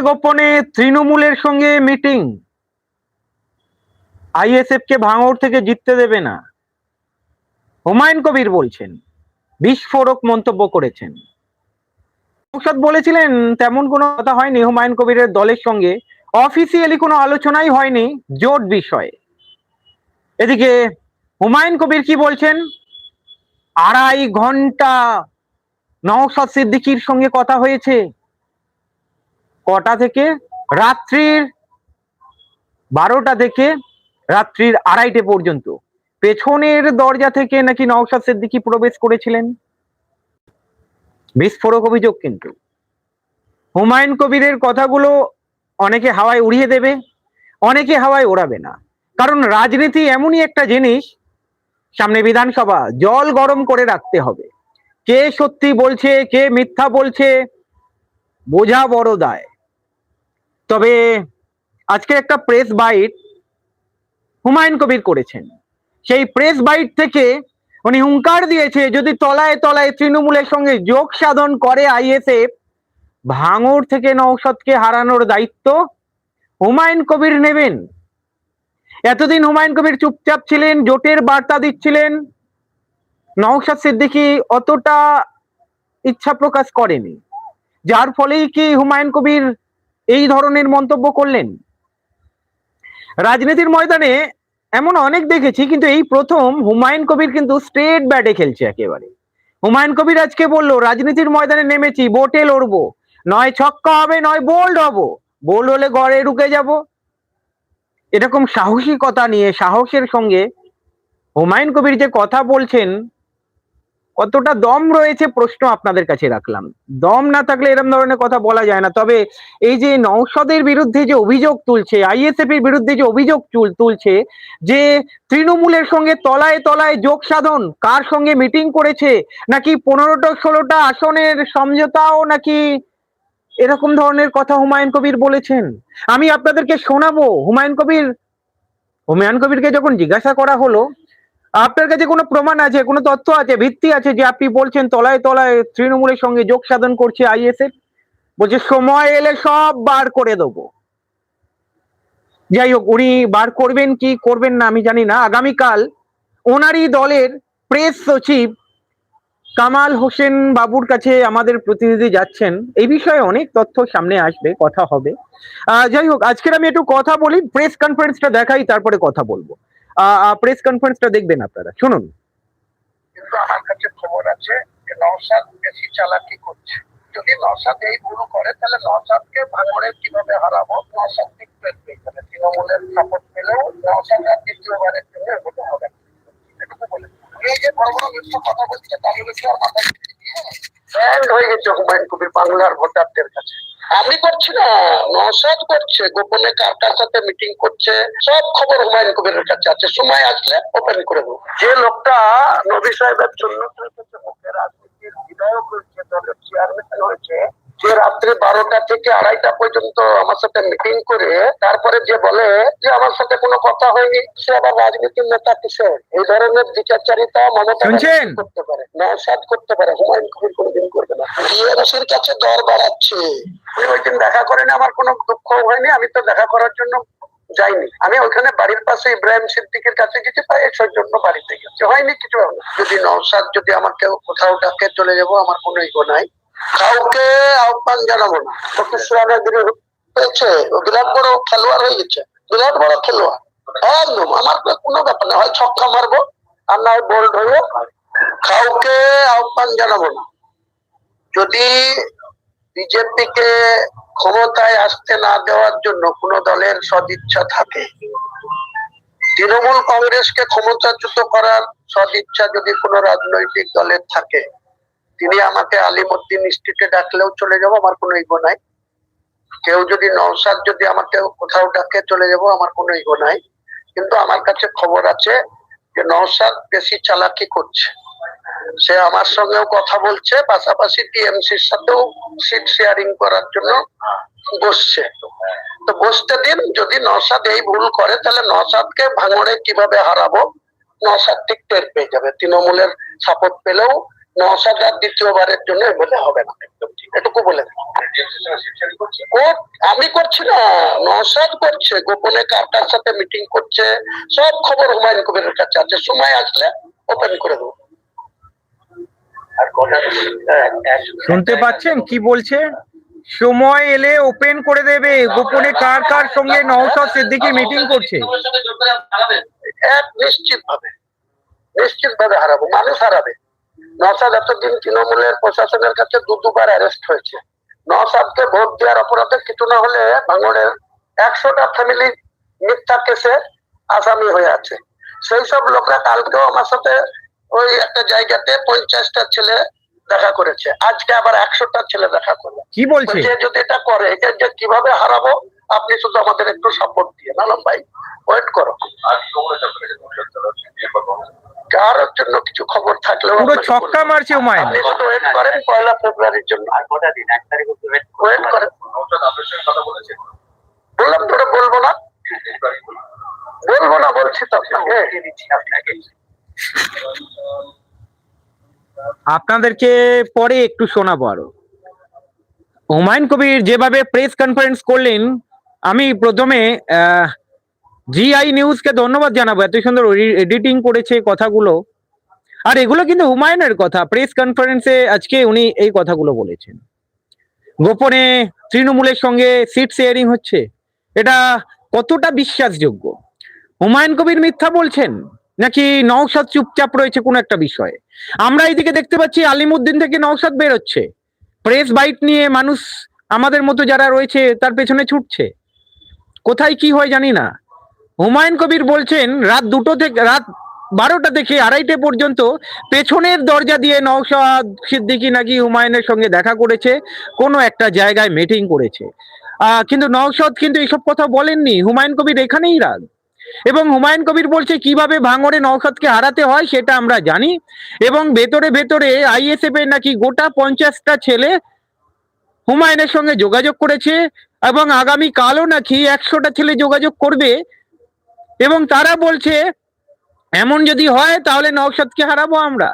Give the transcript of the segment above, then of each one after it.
গোপনে তৃণমূলের সঙ্গে মিটিং। আইএসএফ কে ভাঙড় থেকে জিততে দেবে না। হুমায়ুন কবির বলছেন, বিস্ফোরক মন্তব্য করেছেন। সংসদ বলেছিলেন, তেমন কোনো কথা হয়নি হুমায়ুন কবিরের দলের সঙ্গে। অফিসিয়ালি কোনো আলোচনাই হয়নি জোট বিষয়ে। এদিকে হুমায়ুন কবির কি বলছেন? আড়াই ঘণ্টা নওশাদ সিদ্দিকির সঙ্গে কথা হয়েছে। কটা থেকে? রাত্রির বারোটা থেকে রাত্রির আড়াইটে পর্যন্ত। পেছনের দরজা থেকে নাকি নওশাদ সিদ্দিকি প্রবেশ করেছিলেন? বিস্ফোরক অভিযোগ কিন্তু। হুমায়ুন কবিরের কথাগুলো অনেকে হাওয়ায় উড়িয়ে দেবে, অনেকে হাওয়ায় ওড়াবে না। কারণ রাজনীতি এমনই একটা জিনিস, সামনে বিধানসভা, জল গরম করে রাখতে হবে। কে সত্যি বলছে, কে মিথ্যা বলছে, বোঝা বড় দায়। তবে আজকে একটা প্রেস বাইট হুমায়ুন কবির করেছেন। সেই প্রেস বাইট থেকে উনি হুঙ্কার দিয়েছে, যদি তলায় তলায় তৃণমূলের সঙ্গে যোগ সাধন করে আইএসএফ ভাঙড় থেকে নৌসদকে হারানোর দায়িত্ব হুমায়ুন কবির নেবেন। এতদিন হুমায়ুন কবির চুপচাপ ছিলেন, জোটের বার্তা দিচ্ছিলেন। নওশাদ সিদ্দিকী অতটা ইচ্ছা প্রকাশ করেনি। যার ফলেই কি হুমায়ুন কবির এই ধরনের মন্তব্য করলেন। রাজনীতির ময়দানে এমন অনেক দেখেছি, কিন্তু এই প্রথম হুমায়ুন কবির কিন্তু স্ট্রেট ব্যাটে খেলছে একেবারে। হুমায়ুন কবির আজকে বলল, রাজনীতির ময়দানে নেমেছি বোটে লড়বো। নয় ছক্কা হবে, নয় বোল্ড হব। বোল্ড হলে গড়ে ঢুকে যাব। এরকম সাহসিকতা নিয়ে, সাহসের সঙ্গে হুমায়ুন কবির যে কথা বলছেন কতটা দম রয়েছে প্রশ্ন আপনাদের কাছে রাখলাম। দম না থাকলে এরকম ধরনের কথা বলা যায় না। তবে এই যে নৌসদের বিরুদ্ধে যে অভিযোগ তুলছে আইএসএফ এর বিরুদ্ধে যে অভিযোগ তুল- তুলছে, যে তৃণমূলের সঙ্গে তলায় তলায় যোগ সাধন, কার সঙ্গে মিটিং করেছে, নাকি পনেরোটা, ষোলোটা আসনের সমঝোতাও নাকি এরকম ধরনের কথা হুমায়ুন কবির বলেছেন? আমি আপনাদেরকে শোনাবো। হুমায়ুন কবির, হুমায়ুন কবিরকে যখন জিজ্ঞাসা করা হলো আপনার কাছে কোনো প্রমাণ আছে কোনো তথ্য আছে ভিত্তি আছে যে আপনি বলছেন তলায় তলায় তৃণমূলের সঙ্গে যোগ সাধন করছে আইএসএফ? বলছে সময় এলে সব বার করে দেবো। যাই হোক উনি বার করবেন কি করবেন না আমি জানি না। আগামীকাল ওনারই দলের প্রেস সচিব কামাল হোসেন বাবুর কাছে আমাদের প্রতিনিধি যাচ্ছেন। এই বিষয়ে অনেক তথ্য সামনে আসবে কথা হবে। আহ, যাই হোক আজকের আমি একটু কথা বলি প্রেস কনফারেন্সটা দেখাই তারপরে কথা বলব। প্রেস কনফারেন্সটা দেখবেন আপনারা। শুনুন। কিন্তু আমার কাছে খবর আছে যে নওশাদ বেশি চালাকি করছে। যদি নওশাদ এই ভুল করে তাহলে নওশাদকে ভাঙড়ে কীভাবে হারাবো? নওশাদ পেয়ে যাবে তৃণমূলের সাপোর্ট পেলেও নওশাদ আর দ্বিতীয়বারের জন্য এগোতে হবে এটুকু বলে। এই যে বড় বড় মিথ্যা কথা বলছে তাহলে কি আর মাথায় হয়ে গেছে হুমায়ুন কবির বাংলার ভোটারদের কাছে। আমি করছি না নসাদ করছে গোপনে কার কার সাথে মিটিং করছে সব খবর হুমায়ুন কবিরের কাছে আছে সময় আসলে ওপেন করে দেবো যে লোকটা নবী সাহেবের জন্য রাজনীতির বিধায়ক হয়েছে দলের চেয়ারম্যান হয়েছে যে রাত্রে বারোটা থেকে আড়াইটা পর্যন্ত আমার সাথে মিটিং করে তারপরে যে বলে যে আমার সাথে কোনো কথা হয়নি সে আবার রাজনীতির নেতা কিসের? এই ধরনের বিচারচারিতা মমতা করতে পারে নসাদ করতে পারে হুমায়ুন কবির কোনোদিন করবে না। ডিএমসির কাছে দর বাড়াচ্ছে। উনি ওই দিন দেখা করেন আমার কোনো দুঃখ হয়নি আমি তো দেখা করার জন্য যাইনি। আমি ওখানে বাড়ির পাশে ইব্রাহিম সিদ্দিকের কাছে গেছি তাই সেই জন্য বাড়িতে গেছি। হয়নি কিছু। যদি নওশাদ যদি আমাকে কোথাও ডাকে চলে যাব আমার কোনো ইগো নাই। কাউকে আহ্বান জানাব না। হয়েছে, বিরাট বড় খেলোয়াড় হয়ে গেছে, বিরাট বড় খেলোয়াড়। একদম, আমার কোনো ব্যাপার না, হয় ছক্কা মারবো আর না হয় বোল্ড হয়ে কাউকে আহ্বান জানাব না। যদি বিজেপিকে ক্ষমতায় আসতে না দেওয়ার জন্য কোন দলের সদিচ্ছা থাকে, তৃণমূল কংগ্রেসকে ক্ষমতাচ্যুত করার সদিচ্ছা যদি কোনো রাজনৈতিক দলের থাকে তিনি আমাকে আলিমুদ্দিন স্ট্রিটে ডাকলেও চলে যাব, আমার কোনো ইগো নাই। কেউ যদি নওশাদ যদি আমাকে কোথাও ডাকে, চলে যাব, আমার কোনো ইগো নাই। কিন্তু আমার কাছে খবর আছে যে নওশাদ বেশি চালাকি করছে। সে আমার সঙ্গেও কথা বলছে, পাশাপাশি টিএমসির সাথেও সিট শেয়ারিং করার জন্য বসছে। তো বসতে দিন, যদি নসাদ এই ভুল করে, তাহলে নসাদকে ভাঙড়ে কীভাবে হারাবো? নসাদ ঠিক টের পেয়ে যাবে। তৃণমূলের সাপোর্ট পেলেও দ্বিতীয়বারের জন্য বলে হবে না। এটুকু বলে কোর্ট আমি করছি না নওশাদ করছে গোপনে কার কার সাথে মিটিং করছে সব খবর হুমায়ুন কবিরের কাছে আছে। সময় আসলে ওপেন করে দেবো। হ্যাঁ, শুনতে পাচ্ছেন কি বলছে? সময় এলে ওপেন করে দেবে গোপনে কার কার সঙ্গে নওশাদ সিদ্দিকী মিটিং করছে? এক নিশ্চিত ভাবে নিশ্চিত ভাবে হারাবো মানুষ হারাবে। নসাদ এতদিন তৃণমূলের প্রশাসনের কাছে দু দুবার অ্যারেস্ট হয়েছে। নসাদকে ভোট দেওয়ার অপরাধে কিছু না হলে ভাঙড়ের একশোটা ফ্যামিলি মিথ্যা কেসে আসামি হয়ে আছে। সেই সব লোকরা কালকেও আমার সাথে ওই একটা জায়গাতে পঞ্চাশটা ছেলে দেখা করেছে। আজকে আবার একশোটা ছেলে দেখা করবে কি বলছে? যে যদি এটা করে এটা যে কীভাবে হারাবো আপনি শুধু আমাদের একটু সাপোর্ট দিয়ে। নালম ভাই ওয়েট করো। কারোর জন্য কিছু খবর পুরো ছক্কা বলব। মারছে হুমায়ুন। ওয়েট করেন? পয়লা ফেব্রুয়ারির জন্য। আর কটা দিন এক তারিখ ওয়েট করেন। বললাম তো ওটা বলব না। বলব না বলছি তো আপনাকে। আপনাদেরকে পরে একটু শোনাবো আরও। হুমায়ুন কবির যেভাবে প্রেস কনফারেন্স করলেন আমি প্রথমে জিআই নিউজকে ধন্যবাদ জানাব। এত সুন্দর এডিটিং করেছে কথাগুলো। আর এগুলো কিন্তু হুমায়ুনের কথা। প্রেস কনফারেন্সে আজকে উনি এই কথাগুলো বলেছেন। গোপনে তৃণমূলের সঙ্গে সিট শেয়ারিং হচ্ছে। এটা কতটা বিশ্বাসযোগ্য? হুমায়ুন কবির মিথ্যা বলছেন? নাকি নওশাদ চুপচাপ রয়েছে কোন একটা বিষয়ে? আমরা এইদিকে দেখতে পাচ্ছি আলিমুদ্দিন থেকে নওশাদ বেরোচ্ছে। প্রেস বাইট নিয়ে মানুষ আমাদের মতো যারা রয়েছে, তার পেছনে ছুটছে। কোথায় কি হয় জানি না। হুমায়ুন কবির বলছেন, রাত দুটো থেকে রাত বারোটা থেকে আড়াইটে পর্যন্ত পেছনের দরজা দিয়ে নওশাদ সিদ্দিকি নাকি হুমায়ুনের সঙ্গে দেখা করেছে, কোনো একটা জায়গায় মিটিং করেছে। কিন্তু নওশাদ কিন্তু এইসব কথা বলেননি, হুমায়ুন কবির এখানেই রাগ। এবং হুমায়ুন কবির বলছে, কীভাবে ভাঙরে নওশাদকে হারাতে হয় সেটা আমরা জানি এবং ভেতরে ভেতরে আইএসএফ এর নাকি গোটা পঞ্চাশটা ছেলে হুমায়ুনের সঙ্গে যোগাযোগ করেছে এবং আগামী কালও নাকি একশোটা ছেলে যোগাযোগ করবে এবং তারা বলছে এমন যদি হয়, তাহলে নওশাদকে হারাবো আমরা।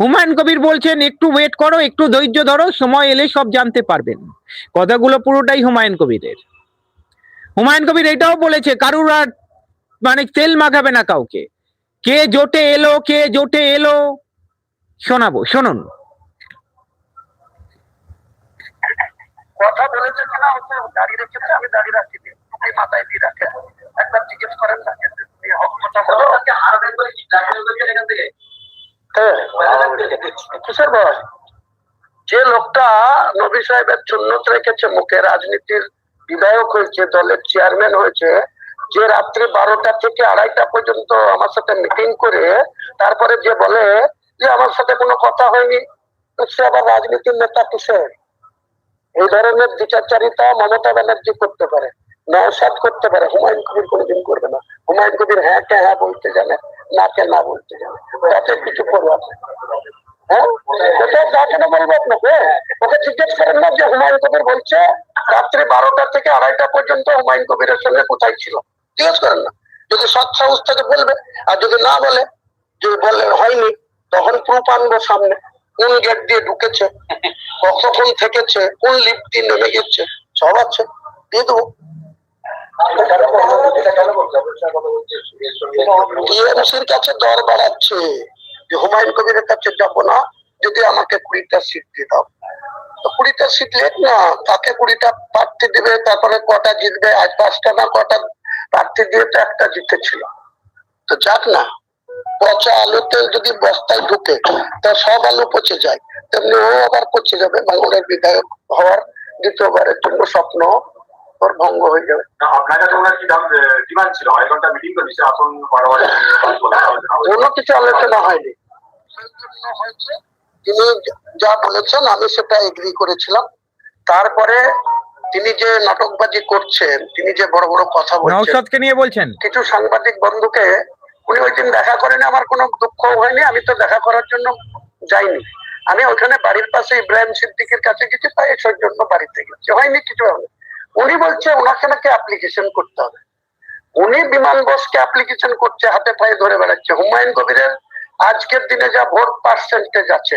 হুমায়ুন কবির বলছেন, একটু ওয়েট করো, একটু ধৈর্য ধরো, সময় এলে সব জানতে পারবেন। কথাগুলো পুরোটাই হুমায়ুন কবিরের। হুমায়ুন কবির এটাও বলেছে, কারুর আর মানে তেল মাখাবে না কাউকে। কে জোটে এলো, কে জোটে এলো, শোনাবো, শুনুন। কথা বলেছে কিনা দাঁড়িয়ে রেখেছে, আমি দাঁড়িয়ে রাখছি মাথায় দিয়ে রাখে একবার জিজ্ঞেস করেন যে লোকটা নবী সাহেবের সুন্নত রেখেছে, মুখে রাজনীতির বিধায়ক হয়েছে, দলের চেয়ারম্যান হয়েছে, যে রাত্রি বারোটা থেকে আড়াইটা পর্যন্ত আমার সাথে মিটিং করে, তারপরে যে বলে যে আমার সাথে কোনো কথা হয়নি, সে আবার রাজনীতির নেতা কিসের? এই ধরনের বিচারচারিতা মমতা ব্যানার্জি করতে পারে। নওসাদ করতে পারে। হুমায়ুন কবির কোনোদিন করবে না। হুমায়ুন কবির হ্যাঁ কে হ্যাঁ বলতে জানে, না কে না বলতে জানে। তাতে কিছু হ্যাঁ? ওকে হুমায়ুন কবির বলছে বারোটা থেকে আড়াইটা পর্যন্ত হুমায়ুন কবিরের সঙ্গে কোথায় ছিল। জিজ্ঞেস করেন না। যদি সৎ সাহস বলবে, আর যদি না বলে, যদি বলে হয়নি, তখন প্রুফ আনব সামনে। কোন গেট দিয়ে ঢুকেছে, কতক্ষণ থেকেছে, কোন দিয়ে নেমে গেছে, সব আছে। দিয়ে দেবো। টিএমসির কাছে দর বাড়াচ্ছে যে হুমায়ুন কবিরের কাছে যাব না যদি আমাকে কুড়িটা সিট দিয়ে দাও। তো কুড়িটা সিট লেট না তাকে কুড়িটা প্রার্থী দিবে তারপরে কটা জিতবে আজ পাঁচটা না কটা প্রার্থী দিয়ে তো একটা জিতেছিল। তো যাক না পচা আলু তেল যদি বস্তায় ঢুকে তা সব আলু পচে যায়। তেমনি ও আবার পচে যাবে বাংলার বিধায়ক হওয়ার দ্বিতীয়বারের জন্য স্বপ্ন। ওর ভঙ্গ হয়ে যাবে কোনো কিছু আলোচনা হয়নি তিনি যা বলেছেন আমি সেটা এগ্রি করেছিলাম। তারপরে তিনি যে নাটকবাজি করছেন তিনি যে বড় বড় কথা বলছেন নিয়ে বলছেন? কিছু সাংবাদিক বন্ধুকে উনি ওই দিন দেখা করেনি আমার কোনো দুঃখ হয়নি আমি তো দেখা করার জন্য যাইনি। আমি ওখানে বাড়ির পাশে ইব্রাহিম সিদ্দিকের কাছে গেছি তাই এসব জন্য বাড়িতে গেছি। হয়নি কিছু হবে উনি বলছে ওনাকে নাকি অ্যাপ্লিকেশন করতে হবে। উনি বিমান বসকে অ্যাপ্লিকেশন করছে হাতে পায়ে ধরে বেড়াচ্ছে। হুমায়ুন কবিরের আজকের দিনে যা ভোট পার্সেন্টেজ আছে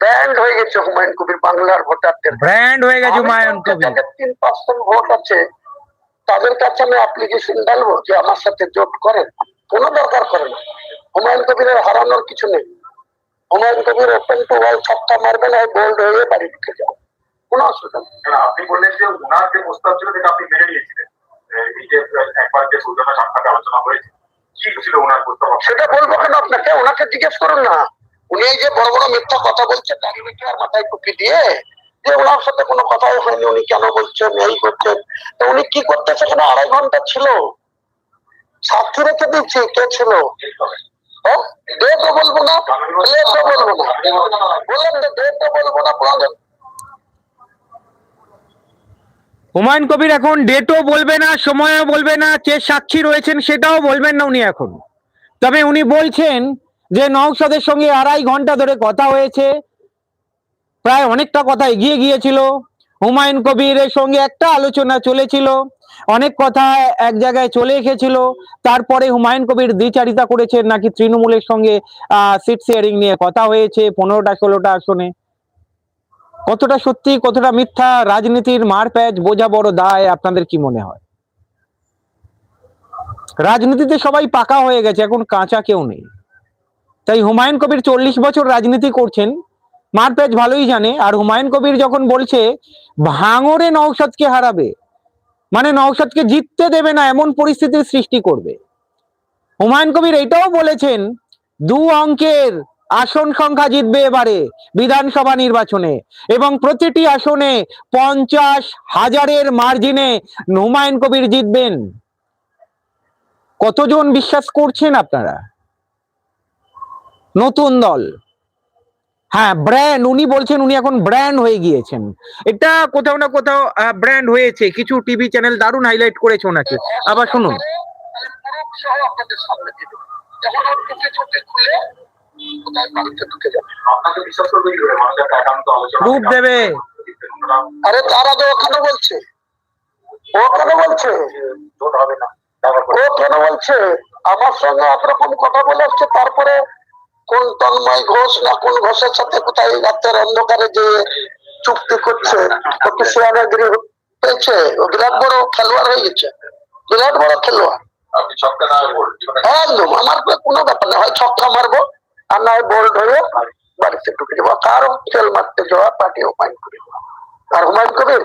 ব্যান্ড হয়ে গেছে হুমায়ুন কবির বাংলার ভোটারদের। ব্র্যান্ড হয়ে গেছে হুমায়ুন কবির। তিন পার্সেন্ট ভোট আছে তাদের কাছে আমি অ্যাপ্লিকেশন ডালবো যে আমার সাথে জোট করেন। কোনো দরকার করে না। হুমায়ুন কবিরের হারানোর কিছু নেই। Humayun Kabir open to wall ছক্কা মারবে না বোল্ড হয়ে বাড়ি ঢুকে যাবে। অসুবিধা কারণ আপনি বললেন যে ওনার যে প্রস্তাব ছিল সেটা আপনি মেনে নিয়েছিলেন। এই যে একবার যে সুলতানা সাক্ষাতে আলোচনা হয়েছে সেটা বলব কেন আপনাকে? ওনাকে জিজ্ঞেস করুন না। উনি যে বড় বড় মিথ্যা কথা বলছেন মাথায় টুপি দিয়ে, যে ওনার সাথে কোনো কথাই হয়নি, উনি কেন বলছেন, এই করছেন? তো উনি কি করতে সেখানে আড়াই ঘণ্টা ছিল। সাক্ষী রেখে দিচ্ছি কে ছিল? ডেটও বলব না প্লেসও বলব না। বললাম তো বলব না বললাম হুমায়ুন কবির এখন ডেটও বলবে না, সময়ও বলবে না, কে সাক্ষী রয়েছেন সেটাও বলবেন না উনি এখন। তবে উনি বলছেন যে নওশাদের সঙ্গে আড়াই ঘণ্টা ধরে কথা হয়েছে, প্রায় অনেকটা কথা এগিয়ে গিয়েছিল। হুমায়ুন কবিরের সঙ্গে একটা আলোচনা চলেছিল, অনেক কথা এক জায়গায় চলে এসেছিল। তারপরে হুমায়ুন কবির দ্বিচারিতা করেছেন, নাকি তৃণমূলের সঙ্গে সিট শেয়ারিং নিয়ে কথা হয়েছে, পনেরোটা, ষোলোটা আসনে। কতটা সত্যি, কতটা মিথ্যা, রাজনীতির মারপ্যাচ, বোঝা বড় দায়, আপনাদের কি মনে হয়? রাজনীতিতে সবাই পাকা হয়ে গেছে, এখন কাঁচা কেউ নেই। তাই হুমায়ুন কবির চল্লিশ বছর রাজনীতি করছেন, মারপ্যাচ ভালোই জানে, আর হুমায়ুন কবির যখন বলছে ভাঙরে নওশাদকে হারাবে মানে নওশাদকে জিততে দেবে না, এমন পরিস্থিতির সৃষ্টি করবে। হুমায়ুন কবির এটাও বলেছেন, দু অঙ্কের আসন সংখ্যা জিতবে এবারে বিধানসভা নির্বাচনে। এবং প্রতিটি আসনে পঞ্চাশ হাজারের মার্জিনে হুমায়ুন কবির জিতবেন। কতজন বিশ্বাস করছেন আপনারা? নতুন দল। হ্যাঁ ব্র্যান্ড, উনি বলছেন উনি এখন ব্র্যান্ড হয়ে গিয়েছেন। এটা কোথাও না কোথাও ব্র্যান্ড হয়েছে। কিছু টিভি চ্যানেল দারুণ হাইলাইট করেছে ওনাকে। আবার শুনুন। দিয়ে দেবো। আরে তার আগে ও কেন বলছে। ও কেন বলছে ও কেন বলছে আমার সঙ্গে একরকম কথা বলে আসছে তারপরে কোন তন্ময় ঘোষ না কোন ঘোষের সাথে কোথায় রাতের অন্ধকারে যে চুক্তি করছে ও কি শিয়ানাগিরি পেয়েছে। ও বিরাট বড় খেলোয়াড় হয়ে গেছে। বিরাট বড় খেলোয়াড়। একদম। আমার তো কোনো ব্যাপার না। হয় ছক্কা মারবো আর হয় বোল্ড বাড়িতে ঢুকে যাব। কারও তেল মারতে যাওয়া, পার্টি হুমায়ুন কবির। আর হুমায়ুন কবির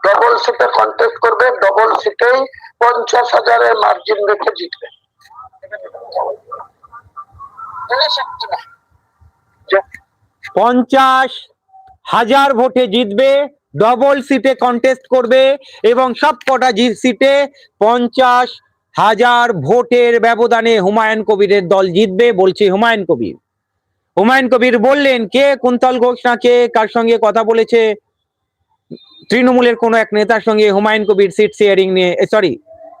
ডবল সিটে কন্টেস্ট করবে ডবল সিটেই পঞ্চাশ হাজারের মার্জিন রেখে জিতবে। পঞ্চাশ হাজার ভোটে জিতবে ডবল সিটে কন্টেস্ট করবে এবং সব কটা সিটে পঞ্চাশ হাজার ভোটের ব্যবধানে হুমায়ুন কবিরের দল জিতবে, বলছে হুমায়ুন কবির। হুমায়ুন কবির বললেন, কে কুন্তল ঘোষ না কে, কার সঙ্গে কথা বলেছে? তৃণমূলের কোনো এক নেতার সঙ্গে হুমায়ুন কবির সিট শেয়ারিং নিয়ে sorry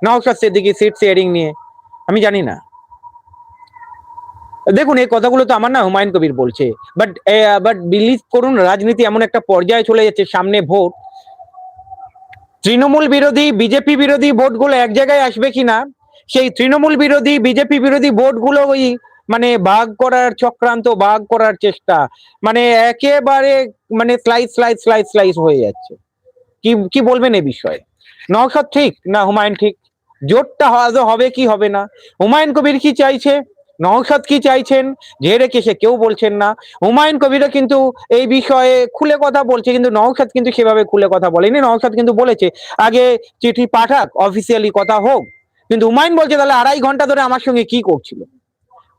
Naushad Siddiqui seat sharing নিয়ে, আমি জানি না। দেখুন, এই কথাগুলো তো আমার না হুমায়ুন কবির বলছে। বাট বাট বিলিভ করুন, রাজনীতি এমন একটা পর্যায়ে চলে যাচ্ছে, সামনে ভোট। তৃণমূল বিরোধী, বিজেপি বিরোধী ভোটগুলো এক জায়গায় আসবে কিনা? সেই তৃণমূল বিরোধী, বিজেপি বিরোধী ভোটগুলো ওই মানে ভাগ করার চক্রান্ত ভাগ করার চেষ্টা মানে একেবারে মানে স্লাইস স্লাইস স্লাইস স্লাইস হয়ে যাচ্ছে। কি কি বলবেন এ বিষয়ে? নওশাদ ঠিক না হুমায়ুন ঠিক? জোটটা হবে কি হবে না? হুমায়ুন কবির কি চাইছে? নওশাদ কি চাইছেন? যে রেখে সে কেউ বলছেন না। হুমায়ুন কবিরও কিন্তু এই বিষয়ে খুলে কথা বলছে, কিন্তু নওশাদ কিন্তু সেভাবে খুলে কথা বলেনি। নওশাদ কিন্তু বলেছে, আগে চিঠি পাঠাক অফিসিয়ালি কথা হোক। কিন্তু হুমায়ুন বলছে, তাহলে আড়াই ঘণ্টা ধরে আমার সঙ্গে কি করছিল?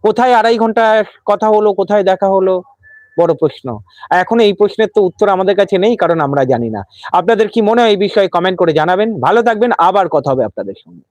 কোথায় আড়াই ঘণ্টা কথা হলো, কোথায় দেখা হলো? বড় প্রশ্ন। আর এখন এই প্রশ্নের তো উত্তর আমাদের কাছে নেই, কারণ আমরা জানি না। আপনাদের কি মনে হয় এই বিষয়ে কমেন্ট করে জানাবেন। ভালো থাকবেন, আবার কথা হবে আপনাদের সঙ্গে।